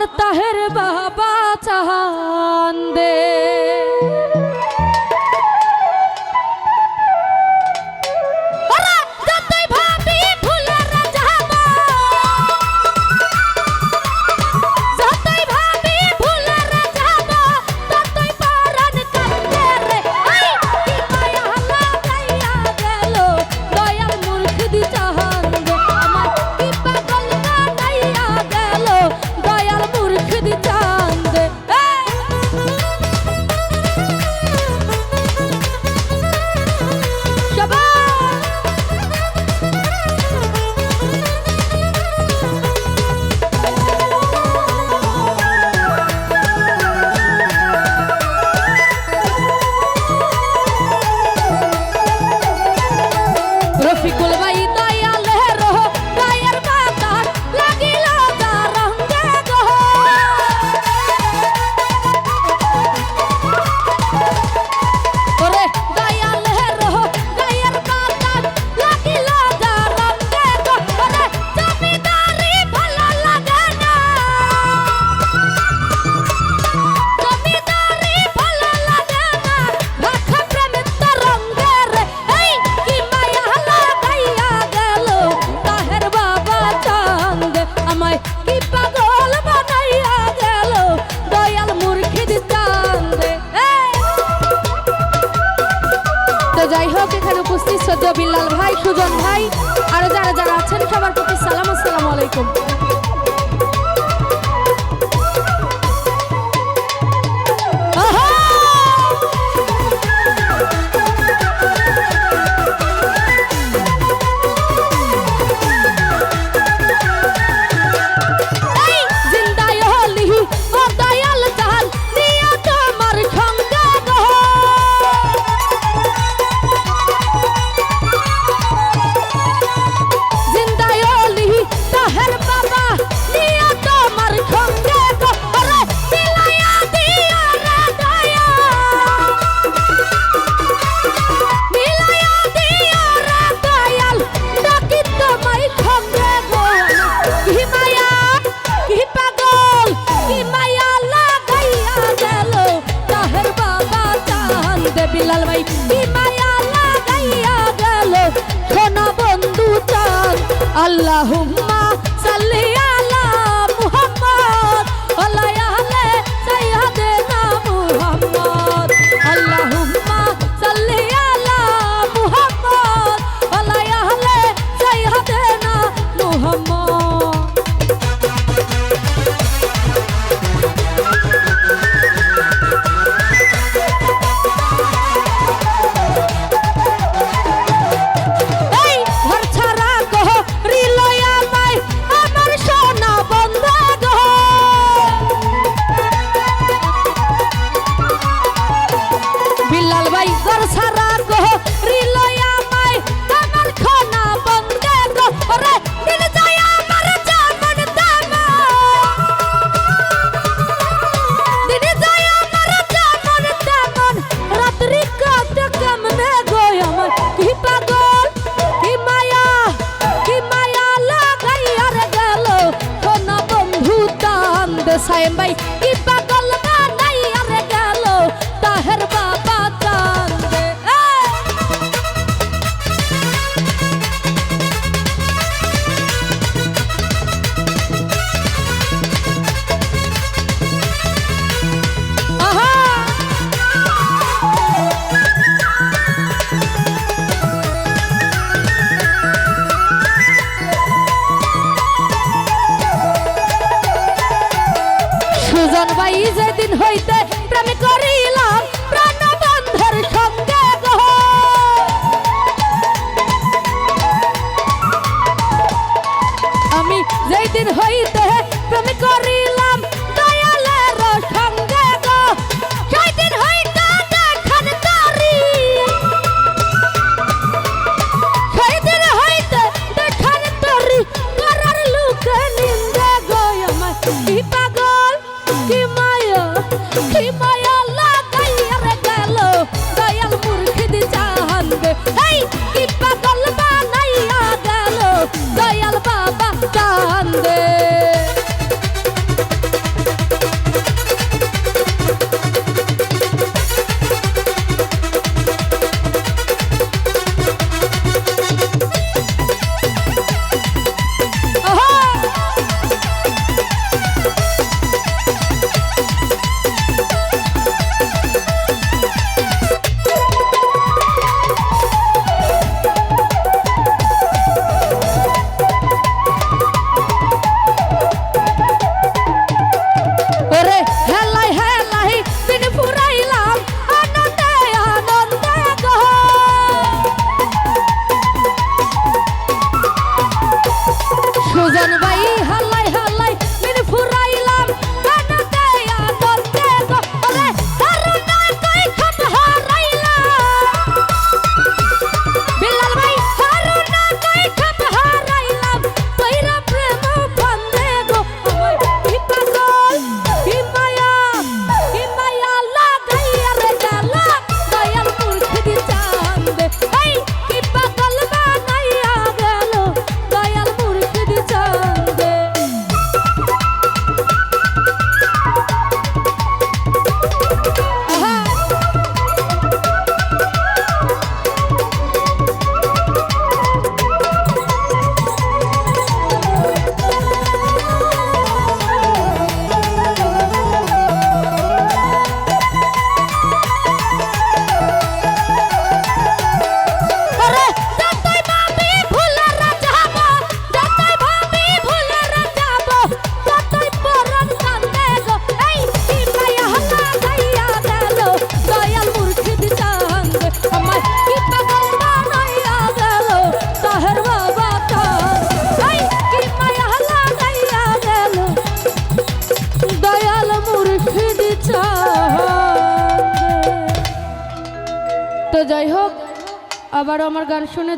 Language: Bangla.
আর তাহের বাবা চাহা বিল্লাল ভাই সুজন ভাই আরও যারা যারা আছেন সবার প্রতি সালাম আসসালামু আলাইকুম। Allahumma সায়েম ভাই সেই যেদিন হইতে প্রেম করিলাম প্রাণবন্ধের সঙ্গে আমি যেদিন হইতে প্রেম করিলাম যাই হোক আবার আমার গান শুনে